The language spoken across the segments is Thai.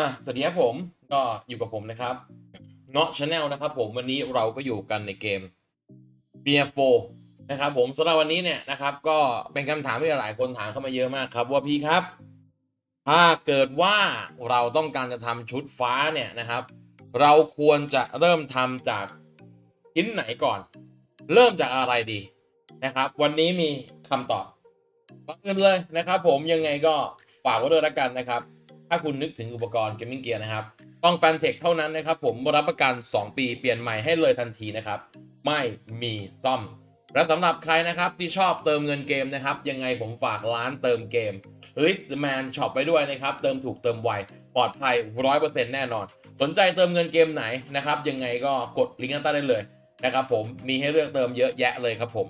อะสวัสดีครับผมก็อยู่กับผมนะครับเงาะชาแนลนะครับผมวันนี้เราก็อยู่กันในเกม BF4 นะครับผมสำหรับวันนี้เนี่ยนะครับ ก็เป็นคำถามที่หลายคนถามเข้ามาเยอะมากครับ ว่าพี่ครับ ถ้าเกิดว่าเราต้องการจะทำชุดฟ้าเนี่ยนะครับ เราควรจะเริ่มทำจากชิ้นไหนก่อน เริ่มจากอะไรดีนะครับ วันนี้มีคำตอบฟังกันเลยนะครับ ผมยังไงก็ฝากไว้ด้วยละกันนะครับ ถ้าคุณนึกถึงอุปกรณ์เกมมิ่งเกียร์นะครับ ต้องแฟนเทคเท่านั้นนะครับ ผมรับประกัน 2 ปีเปลี่ยนใหม่ให้เลยทันทีนะครับ ไม่มีซ่อม และสำหรับใครนะครับที่ชอบเติมเงินเกมนะครับ ยังไงผมฝากร้านเติมเกม r i c h Man Shop ไปด้วยนะครับ เติมถูกเติมไว ปลอดภัย 100%แน่นอน สนใจเติมเงินเกมไหนนะครับ ยังไงก็กดลิงก์ด้านใต้ได้เลยนะครับผมมีให้เลือกเติมเยอะแยะเลยครับผม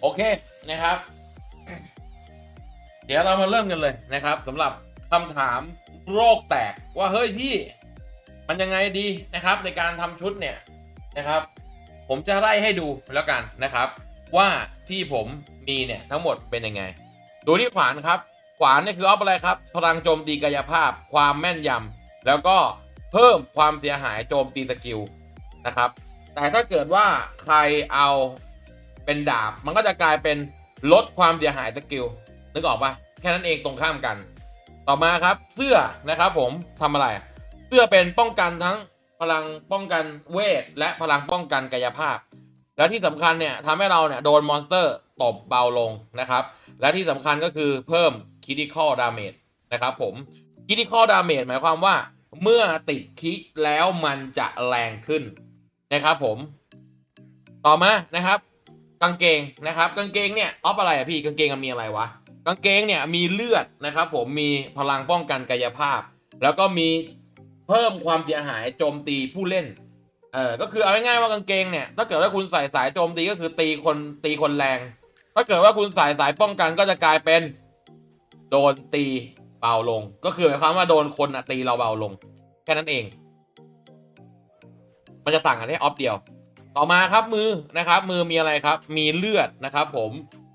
โอเคนะครับ เดี๋ยวเรามาเริ่มกันเลยนะครับสำหรับคำถามโรคแตกว่าเฮ้ยพี่ มันยังไงดีนะครับ ในการทำชุดเนี่ยนะครับ ผมจะไล่ให้ดูแล้วกันนะครับ ว่าที่ผมมีเนี่ยทั้งหมดเป็นยังไง ดูที่ขวานครับขวานนี่คือออฟอะไรครับพลังโจมตีกายภาพ ความแม่นยำแล้วก็เพิ่มความเสียหายโจมตีสกิลนะครับแต่ถ้าเกิดว่าใครเอาเป็นดาบมันก็จะกลายเป็นลดความเสียหายสกิล นึกออกปะแค่นั้นเองตรงข้ามกัน ต่อมาครับเสื้อนะครับผมทำอะไร เสื้อเป็นป้องกันทั้งพลังป้องกันเวท และพลังป้องกันกายภาพ และที่สำคัญเนี่ยทำให้เราเนี่ยโดนมอนสเตอร์ตบเบาลงนะครับ และที่สำคัญก็คือเพิ่ม critical damage นะครับผม critical damage หมายความว่าเมื่อติดคิแล้วมันจะแรงขึ้นนะครับผม ต่อมานะครับ กางเกงนะครับ กางเกงเนี่ยออฟอะไรอะพี่กางเกงมันมีอะไรวะ กางเกงเนี่ยมีเลือดนะครับผมมีพลังป้องกันกายภาพ แล้วก็มีเพิ่มความเสียหายโจมตีผู้เล่นเออก็คือเอาง่ายๆว่ากางเกงเนี่ยถ้าเกิดว่าคุณใส่สายโจมตีก็คือตีคนตีคนแรง ถ้าเกิดว่าคุณใส่สายป้องกันก็จะกลายเป็นโดนตีเบาลง ก็คือหมายความว่าโดนคนอะตีเราเบาลง แค่นั้นเอง มันจะต่างกันแค่ออฟเดียว ต่อมาครับมือนะครับ มือมีอะไรครับ มีเลือดนะครับ ผม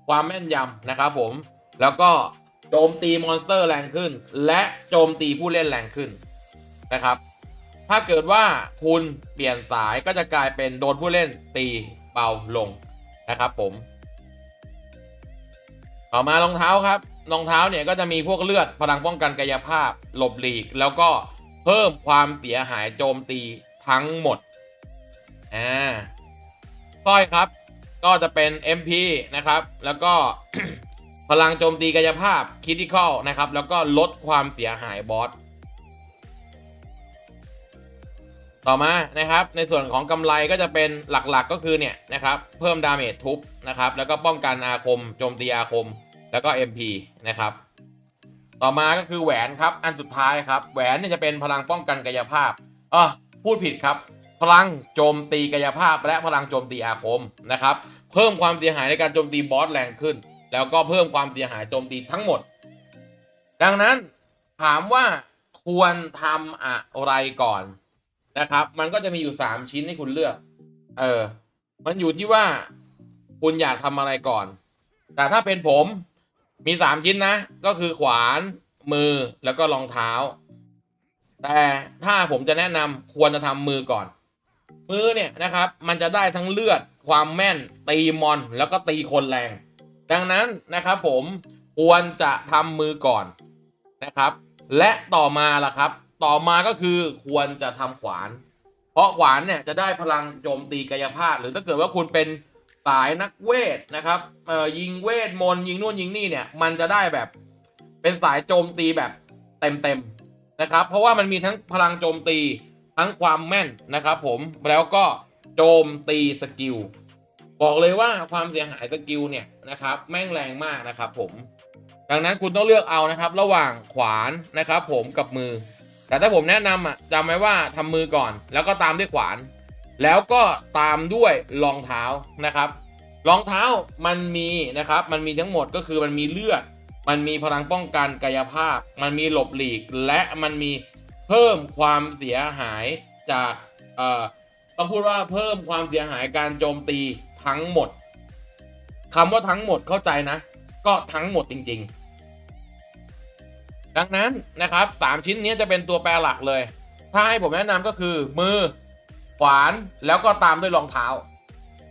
ความแม่นยำนะครับ ผม แล้วก็โจมตีมอนสเตอร์แรงขึ้น และโจมตีผู้เล่นแรงขึ้นนะครับ ถ้าเกิดว่าคุณเปลี่ยนสายก็จะกลายเป็นโดนผู้เล่นตีเบาลงนะครับผมต่อมารองเท้าครับรองเท้าเนี่ยก็จะมีพวกเลือดพลังป้องกันกายภาพ หลบหลีก แล้วก็เพิ่มความเสียหายโจมตีทั้งหมดอ่าสร้อยครับ ก็จะเป็น MP นะครับ แล้วก็ พลังโจมตีกายภาพคิติคอลนะครับ แล้วก็ลดความเสียหายบอสต่อมานะครับ ในส่วนของกำไรก็จะเป็นหลักๆก็คือเนี่ยนะครับ เพิ่มดาเมจทุบนะครับ แล้วก็ป้องกันอาคมโจมตีอาคม แล้วก็ MP นะครับ ต่อมาก็คือแหวนครับ อันสุดท้ายครับ แหวนเนี่ยจะเป็นพลังป้องกันกายภาพอ๋อพูดผิดครับ พลังโจมตีกายภาพ และพลังโจมตีอาคมนะครับ เพิ่มความเสียหายในการโจมตีบอสแรงขึ้น แล้วก็เพิ่มความเสียหายโจมตีทั้งหมด ดังนั้นถามว่าควรทำอะไรก่อนนะครับ มันก็จะมีอยู่ 3 ชิ้นให้คุณเลือก เออ มันอยู่ที่ว่าคุณอยากทำอะไรก่อน แต่ถ้าเป็นผมมี 3 ชิ้นนะ ก็คือขวานมือแล้วก็รองเท้า แต่ถ้าผมจะแนะนำควรจะทำมือก่อน มือเนี่ยนะครับ มันจะได้ทั้งเลือดความแม่นตีมอนแล้วก็ตีคนแรง ดังนั้นนะครับผมควรจะทำมือก่อนนะครับ และต่อมาล่ะครับ ต่อมาก็คือควรจะทำขวาน เพราะขวานเนี่ยจะได้พลังโจมตีกายภาพ หรือถ้าเกิดว่าคุณเป็นสายนักเวทนะครับเอ่อยิงเวทมนต์ยิงนู่นยิงนี่เนี่ยมันจะได้แบบเป็นสายโจมตีแบบเต็มๆนะครับ เพราะว่ามันมีทั้งพลังโจมตีทั้งความแม่นนะครับ ผมแล้วก็โจมตีสกิล บอกเลยว่าความเสียหายสกิลเนี่ยนะครับแม่งแรงมากนะครับผม ดังนั้นคุณต้องเลือกเอานะครับ ระหว่างขวานนะครับ ผมกับมือ แต่ถ้าผมแนะนำอะจำไว้ว่าทำมือก่อน แล้วก็ตามด้วยขวาน แล้วก็ตามด้วยรองเท้านะครับรองเท้ามันมีนะครับ มันมีทั้งหมดก็คือมันมีเลือด มันมีพลังป้องกันกายภาพ มันมีหลบหลีก และมันมีเพิ่มความเสียหายจากเอ่อต้องพูดว่าเพิ่มความเสียหายการโจมตี ทั้งหมดคำว่าทั้งหมดเข้าใจนะ ก็ทั้งหมดจริง ๆ ดังนั้นนะครับสามชิ้นนี้จะเป็นตัวแปรหลักเลย ถ้าให้ผมแนะนำก็คือ มือขวานแล้วก็ตามด้วยรองเท้า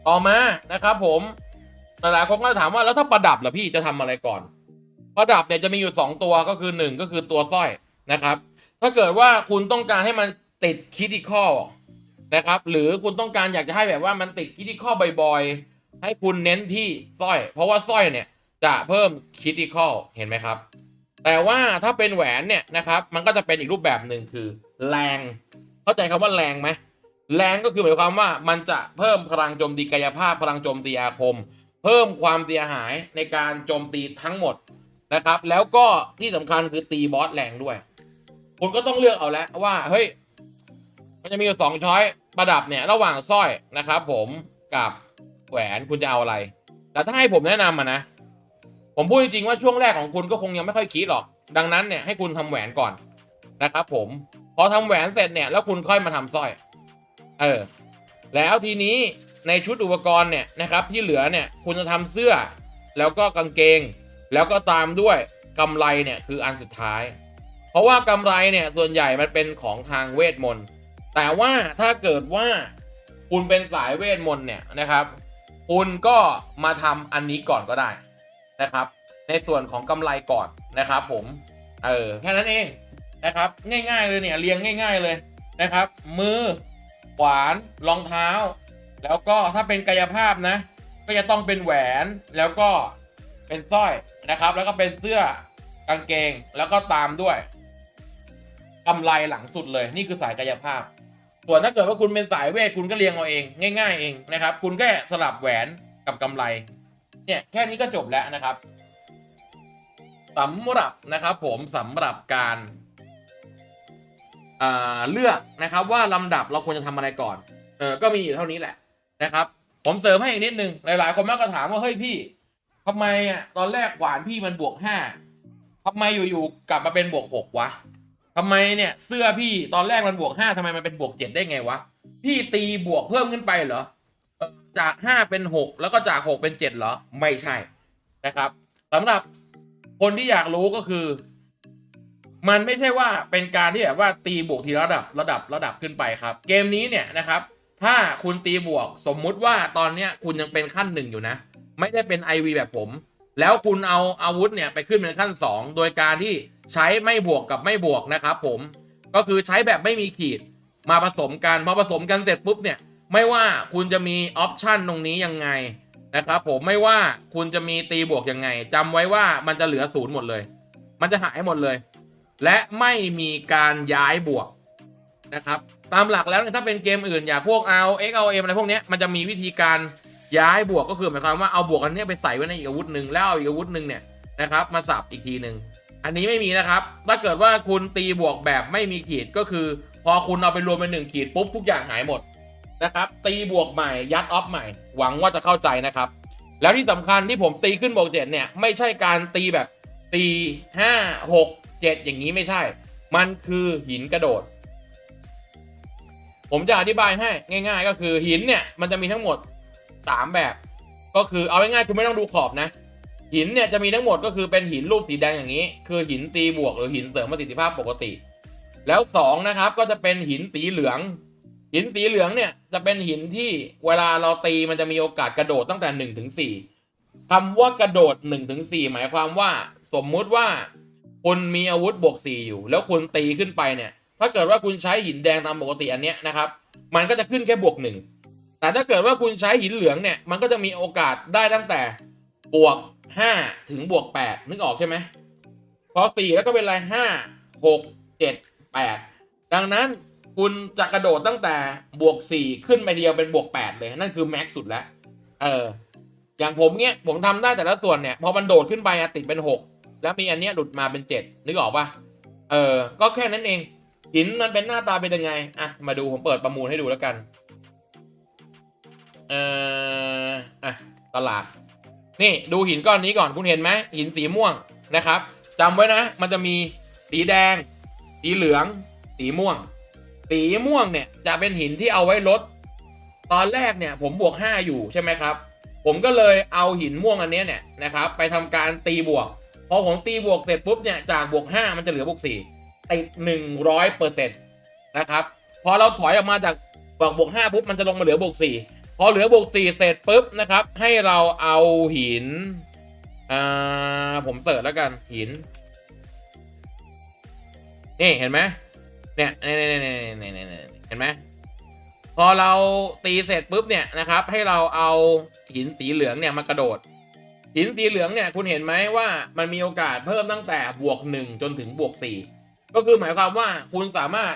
ต่อมานะครับผมหลายๆคนก็ถามว่าแล้วถ้าประดับล่ะพี่จะทำอะไรก่อน ประดับเนี่ยจะมีอยู่ 2 ตัวก็คือ 1 ก็คือตัวสร้อยนะครับ ถ้าเกิดว่าคุณต้องการให้มันติดคิดิคอล นะครับ หรือคุณต้องการอยากจะให้แบบว่ามันติดคิดิคอลบ่อยๆ ให้คุณเน้นที่สร้อย เพราะว่าสร้อยเนี่ยจะเพิ่มคิดิคอลเห็นไหมครับ แต่ว่าถ้าเป็นแหวนเนี่ยนะครับ มันก็จะเป็นอีกรูปแบบหนึ่งคือแรง เข้าใจคำว่าแรงไหมแรงก็คือหมายความว่ามันจะเพิ่มพลังโจมตีกายภาพพลังโจมตีอาคม เพิ่มความเสียหายในการโจมตีทั้งหมดนะครับ แล้วก็ที่สำคัญคือตีบอสแรงด้วย คุณก็ต้องเลือกเอาแล้วว่าเฮ้ยมันจะมีอยู่สองช้อย ประดับเนี่ยระหว่างสร้อยนะครับ ผมกับแหวนคุณจะเอาอะไร แต่ถ้าให้ผมแนะนำอะนะ ผมพูดจริงๆว่าช่วงแรกของคุณก็คงยังไม่ค่อยคิดหรอก ดังนั้นเนี่ยให้คุณทำแหวนก่อนนะครับผมพอทำแหวนเสร็จเนี่ยแล้วคุณค่อยมาทำสร้อย เออ แล้วทีนี้ในชุดอุปกรณ์เนี่ยนะครับที่เหลือเนี่ยคุณจะทำเสื้อ แล้วก็กางเกง แล้วก็ตามด้วยกำไรเนี่ยคืออันสุดท้าย เพราะว่ากำไรเนี่ยส่วนใหญ่มันเป็นของทางเวทมนต์ แต่ว่าถ้าเกิดว่าคุณเป็นสายเวทมนต์เนี่ยนะครับ คุณก็มาทำอันนี้ก่อนก็ได้นะครับ ในส่วนของกำไรก่อนนะครับ ผมเออแค่นั้นเองนะครับ ง่ายๆเลยเนี่ยเรียงง่าย ๆเลยนะครับ มือขวานรองเท้า แล้วก็ถ้าเป็นกายภาพนะ ก็จะต้องเป็นแหวนแล้วก็เป็นสร้อยนะครับ แล้วก็เป็นเสื้อกางเกงแล้วก็ตามด้วยกำไรหลังสุดเลย นี่คือสายกายภาพ ส่วนถ้าเกิดว่าคุณเป็นสายเวทคุณก็เรียงเอาเองง่าย ๆ เองนะครับ คุณแค่สลับแหวนกับกำไร เนี่ยแค่นี้ก็จบแล้วนะครับสำหรับนะครับผมสำหรับการอ่าเลือกนะครับว่าลำดับเราควรจะทำอะไรก่อนเออก็มีอยู่เท่านี้แหละนะครับ ผมเสริมให้อีกนิดนึงหลาย ๆ คนมักก็ถามว่าเฮ้ยพี่ทำไมอะตอนแรกขวานพี่มันบวกห้าทำไมอยู่ๆกลับมาเป็นบวกหกวะ ทำไมเนี่ยเสื้อพี่ตอนแรกมันบวกห้าทำไมมันเป็นบวกเจ็ดได้ไงวะ พี่ตีบวกเพิ่มขึ้นไปเหรอ จากห้าเป็นหกแล้วก็จากหกเป็นเจ็ดเหรอ ไม่ใช่นะครับสำหรับคนที่อยากรู้ก็คือ มันไม่ใช่ว่าเป็นการที่แบบว่าตีบวกทีละระดับระดับระดับขึ้นไปครับ เกมนี้เนี่ยนะครับ ถ้าคุณตีบวกสมมุติว่าตอนเนี้ยคุณยังเป็นขั้นหนึ่งอยู่นะ ไม่ได้เป็น IV แบบผม แล้วคุณเอาอาวุธเนี่ยไปขึ้นเป็นขั้น 2 โดยการที่ ใช้ไม่บวกกับไม่บวกนะครับผมก็คือใช้แบบไม่มีขีดมาผสมกันพอผสมกันเสร็จปุ๊บเนี่ยไม่ว่าคุณจะมีออปชันตรงนี้ยังไงนะครับผมไม่ว่าคุณจะมีตีบวกยังไงจำไว้ว่ามันจะเหลือศูนย์หมดเลย มันจะหายหมดเลย และไม่มีการย้ายบวกนะครับตามหลักแล้วถ้าเป็นเกมอื่นอย่างพวก R X L M อะไรพวกนี้มันจะมีวิธีการย้ายบวกก็คือหมายความว่าเอาบวกอันนี้ไปใส่ไว้ในอีกอาวุธหนึ่งแล้วเอาอีกอาวุธหนึ่งเนี่ยนะครับมาสับอีกทีหนึ่ง อันนี้ไม่มีนะครับ ถ้าเกิดว่าคุณตีบวกแบบไม่มีขีดก็คือ พอคุณเอาไปรวมเป็นหนึ่งขีดปุ๊บทุกอย่างหายหมดนะครับ ตีบวกใหม่ยัดออฟใหม่ หวังว่าจะเข้าใจนะครับ แล้วที่สำคัญที่ผมตีขึ้นบวกเจ็ดเนี่ยไม่ใช่การตีแบบตีห้าหกเจ็ดอย่างนี้ไม่ใช่ มันคือหินกระโดด ผมจะอธิบายให้ง่าย ๆ ก็คือหินเนี่ยมันจะมีทั้งหมดสามแบบ ก็คือเอาง่ายๆคุณไม่ต้องดูขอบนะ หินเนี่ยจะมีทั้งหมดก็คือเป็นหินรูปสีแดงอย่างนี้ คือหินตีบวกหรือหินเสริมประสิทธิภาพปกติ แล้วสองนะครับก็จะเป็นหินสีเหลือง หินสีเหลืองเนี่ยจะเป็นหินที่เวลาเราตีมันจะมีโอกาสกระโดดตั้งแต่หนึ่งถึงสี่คำว่ากระโดดหนึ่งถึงสี่หมายความว่า สมมุติว่าคุณมีอาวุธบวกสี่อยู่ แล้วคุณตีขึ้นไปเนี่ย ถ้าเกิดว่าคุณใช้หินแดงตามปกติอันเนี้ยนะครับ มันก็จะขึ้นแค่บวกหนึ่งแต่ถ้าเกิดว่าคุณใช้หินเหลืองเนี่ยมันก็จะมีโอกาสได้ตั้งแต่บวก ห้าถึงบวกแปดนึกออกใช่ไหมพอสี่แล้วก็เป็นอะไรห้าหกเจ็ดแปดดังนั้นคุณจะกระโดดตั้งแต่บวกสี่ขึ้นไปเดียวเป็นบวกแปดเลย นั่นคือแม็กซ์สุดแล้วเอออย่างผมเนี้ยผมทำได้แต่ละส่วนเนี่ยพอมันโดดขึ้นไปอะติดเป็นหกแล้วมีอันเนี้ยหลุดมาเป็นเจ็ดนึกออกปะเออก็แค่นั้นเองหินมันเป็นหน้าตาเป็นยังไงอะมาดูผมเปิดประมูลให้ดูแล้วกันเอออะตลาด นี่ดูหินก้อนนี้ก่อนคุณเห็นไหมหินสีม่วงนะครับจำไว้นะ มันจะมีสีแดง สีเหลือง สีม่วง สีม่วงเนี่ยจะเป็นหินที่เอาไว้ลด ตอนแรกเนี่ยผมบวกห้าอยู่ใช่ไหมครับ ผมก็เลยเอาหินม่วงอันนี้เนี่ยนะครับ ไปทำการตีบวกพอผมตีบวกเสร็จปุ๊บเนี่ยจากบวกห้ามันจะเหลือบวกสี่ติดหนึ่งร้อยเปอร์เซ็นต์นะครับพอเราถอยออกมาจากบวกบวกห้าปุ๊บมันจะลงมาเหลือบวกสี่ พอเหลือบวกสี่เสร็จปุ๊บนะครับ ให้เราเอาหิน อ่า ผมเสิร์ชแล้วกันหิน นี่เห็นไหมเนี่ยเนี่ยเนี่ยเนี่ยเนี่ยเนี่ยเนี่ยเห็นไหมพอเราตีเสร็จปุ๊บเนี่ยนะครับ ให้เราเอาหินสีเหลืองเนี่ยมากระโดด หินสีเหลืองเนี่ยคุณเห็นไหมว่ามันมีโอกาสเพิ่มตั้งแต่บวกหนึ่งจนถึงบวกสี่ก็คือหมายความว่าคุณสามารถ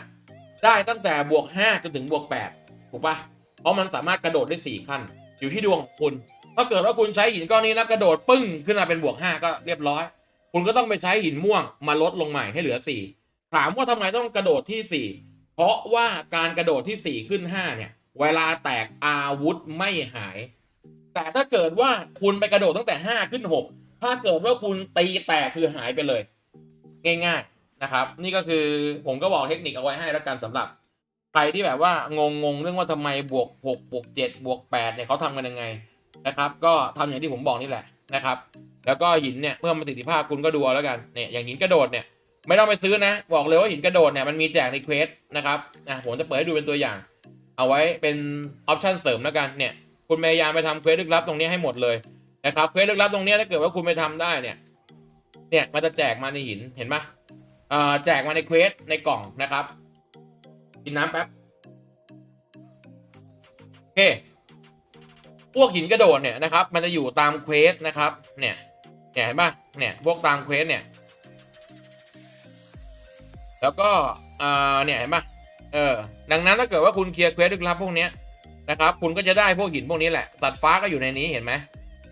ได้ตั้งแต่บวกห้าจนถึงบวกแปดถูกปะ เพราะมันสามารถกระโดดได้สี่ขั้น อยู่ที่ดวงของคุณ ถ้าเกิดว่าคุณใช้หินก้อนนี้แล้วกระโดดปึ้งขึ้นมาเป็นบวกห้าก็เรียบร้อย คุณก็ต้องไปใช้หินม่วงมาลดลงใหม่ให้เหลือสี่ถามว่าทำไมต้องกระโดดที่สี่เพราะว่าการกระโดดที่สี่ขึ้นห้าเนี่ย เวลาแตกอาวุธไม่หาย แต่ถ้าเกิดว่าคุณไปกระโดดตั้งแต่ห้าขึ้นหกถ้าเกิดว่าคุณตีแตกคือหายไปเลย ง่าย ๆนะครับ นี่ก็คือผมก็บอกเทคนิคเอาไว้ให้แล้วกันสำหรับ ใครที่แบบว่างงงเรื่องว่าทำไมบวกหกบวกเจ็ดบวกแปดเนี่ยเขาทำกันยังไงนะครับ ก็ทำอย่างที่ผมบอกนี่แหละนะครับ แล้วก็หินเนี่ยเพิ่มประสิทธิภาพคุณก็ดูเอาแล้วกันเนี่ยอย่างหินกระโดดเนี่ยไม่ต้องไปซื้อนะ บอกเลยว่าหินกระโดดเนี่ยมันมีแจกในเควสนะครับนะผมจะเปิดให้ดูเป็นตัวอย่าง เอาไว้เป็นออปชั่นเสริมแล้วกันเนี่ยคุณพยายามไปทำเควสลึกลับตรงนี้ให้หมดเลยนะครับเควสลึกลับตรงนี้ถ้าเกิดว่าคุณไปทำได้เนี่ยเนี่ยมันจะแจกมาในหินเห็นปะเอ่อแจกมาในเควสในกล่องนะครับ กินน้ำแป๊บ โอเค พวกหินกระโดดเนี่ยนะครับ มันจะอยู่ตามเควสนะครับ เนี่ย เนี่ยเห็นปะเนี่ย พวกตามเควสเนี่ย แล้วก็อ่าเนี่ยเห็นปะเออ ดังนั้นถ้าเกิดว่าคุณเคลียร์เควสลึกลับพวกเนี้ยนะครับ คุณก็จะได้พวกหินพวกนี้แหละ สัตว์ฟ้าก็อยู่ในนี้เห็นไหม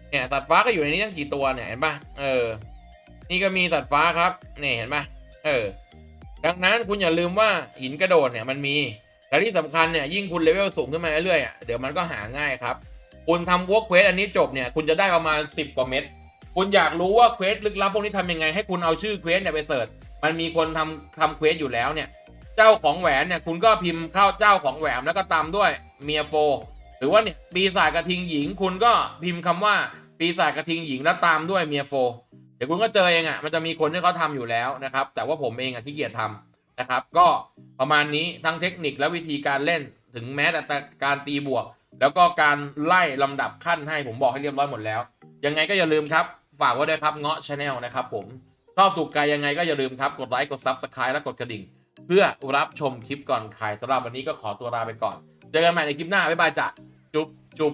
เนี่ย สัตว์ฟ้าก็อยู่ในนี้ตั้งกี่ตัวเนี่ยเห็นปะเออ นี่ก็มีสัตว์ฟ้าครับ นี่เห็นปะเออ ดังนั้นคุณอย่าลืมว่าหินกระโดดเนี่ยมันมีและที่สำคัญเนี่ยยิ่งคุณเลเวลสูงขึ้นมาเรื่อยๆเดี๋ยวมันก็หาง่ายครับคุณทำวอล์กเควสอันนี้จบเนี่ยคุณจะได้ประมาณ 10 กว่าเม็ดคุณอยากรู้ว่าเควสลึกลับพวกนี้ทำยังไงให้คุณเอาชื่อเควสเนี่ยไปเสิร์ชมันมีคนทำทำเควสอยู่แล้วเนี่ยเจ้าของแหวนเนี่ยคุณก็พิมพ์เข้าเจ้าของแหวนแล้วก็ตามด้วยเมียโฟหรือว่าเนี่ยปีศาจกระทิงหญิง คุณก็พิมพ์คำว่าปีศาจกระทิงหญิงแล้วตามด้วยเมียโฟ เดี๋ยวคุณก็เจอเองอะมันจะมีคนที่เขาทำอยู่แล้วนะครับ แต่ว่าผมเองอะขี้เกียจทำนะครับ ก็ประมาณนี้ทั้งเทคนิคและวิธีการเล่นถึงแม้แต่การตีบวก แล้วก็การไล่ลำดับขั้นให้ผมบอกให้เรียบร้อยหมดแล้ว ยังไงก็อย่าลืมครับ ฝากไว้ด้วยครับเงาะชาแนลนะครับผมชอบถูกใจยังไงก็อย่าลืมครับ กดไลค์กดซับสไคร b e และกดกระดิ่ง เพื่อรับชมคลิปก่อนใครสำหรับวันนี้ก็ขอตัวลาไปก่อน เจอกันใหม่ในคลิปหน้าบ๊ายบายจ้ะจุ๊บจุ๊บ